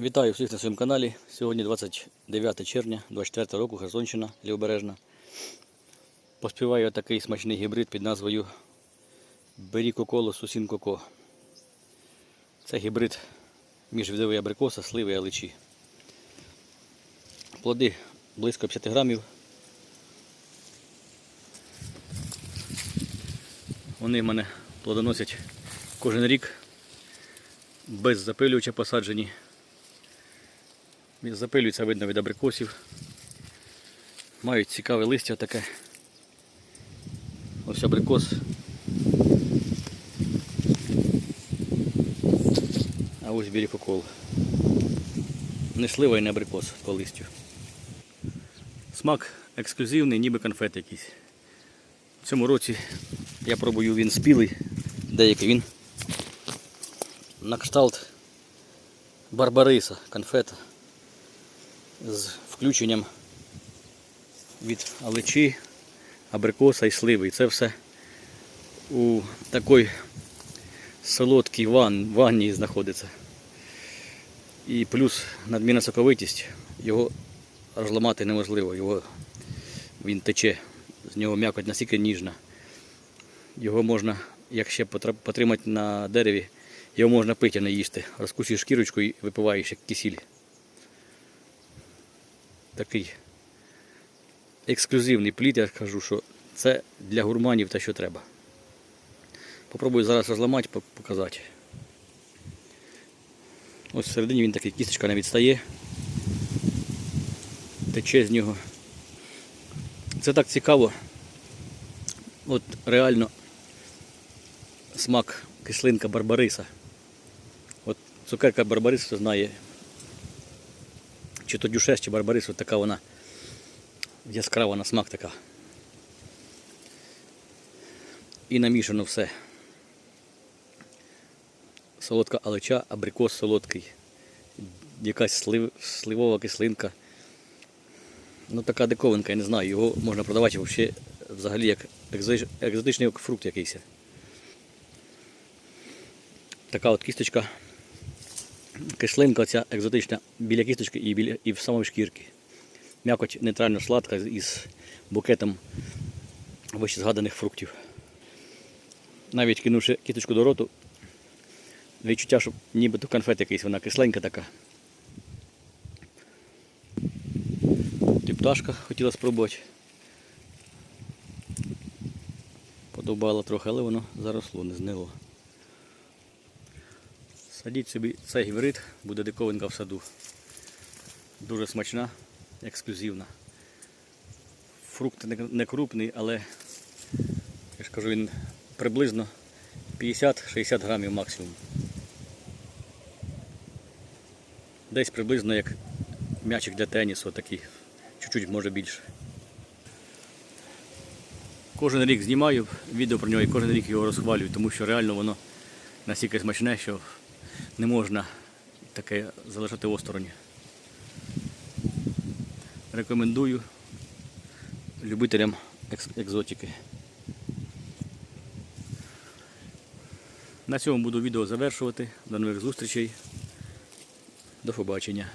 Вітаю всіх на своєму каналі. Сьогодні 29 червня 24 року, Херсонщина, Лівобережна. Поспіваю такий смачний гібрид під назвою Бері Коколо Сусін Коко. Це гібрид міжвідовий абрикоса, сливи і аличі. Плоди близько 50 грамів. Вони в мене плодоносять кожен рік без запилювача посаджені. Запилюється видно від абрикосів. Мають цікаве листя таке. Ось абрикос. А ось бірікокол. Не слива і не абрикос по листю. Смак ексклюзивний, ніби конфет якийсь. В цьому році я пробую він спілий, деякий він на кшталт барбариса, конфета з включенням від алечі, абрикоса і сливи. І це все у такій солодкій ван, ванні знаходиться. І плюс надмірна соковитість, його розламати неможливо, його, він тече, з нього м'якоть настільки ніжна. Його можна, як ще потримати на дереві, його можна пити, а не їсти. Розкусуєш шкірочку і випиваєш як кисіль. Такий ексклюзивний плід, я кажу, що це для гурманів те, що треба. Попробую зараз розламати, пок- показати. Ось всередині він такий кісточка не відстає. Тече з нього. Це так цікаво. От реально смак кислинка барбариса. От цукерка барбарис, хто знає, чи то дюшес, чи барбарис, от така вона яскрава на смак така. І намішано все. Солодка алеча, абрикос солодкий, якась слив, сливова кислинка. Ну така диковинка, я не знаю, його можна продавати взагалі, взагалі як екзотичний фрукт якийсь. Така от кісточка. Кислинка ця екзотична біля кісточки і, біля, і в самої шкірки. М'якоть нейтрально сладка із букетом вище згаданих фруктів. Навіть кинувши кісточку до роту, відчуття, що нібито конфет якийсь, вона кисленька така. І пташка хотіла спробувати. Подобала трохи, але воно заросло, не знило. Садіть собі цей гібрид, буде диковинка в саду. Дуже смачна, ексклюзивна. Фрукт не- крупний, але я ж кажу, він приблизно 50-60 грамів максимум. Десь приблизно як м'ячик для тенісу, такий, чуть-чуть може більше. Кожен рік знімаю відео про нього і кожен рік його розхвалюю, тому що реально воно настільки смачне, що не можна таке залишати осторонь. Рекомендую любителям екзотики. На цьому буду відео завершувати. До нових зустрічей. До побачення.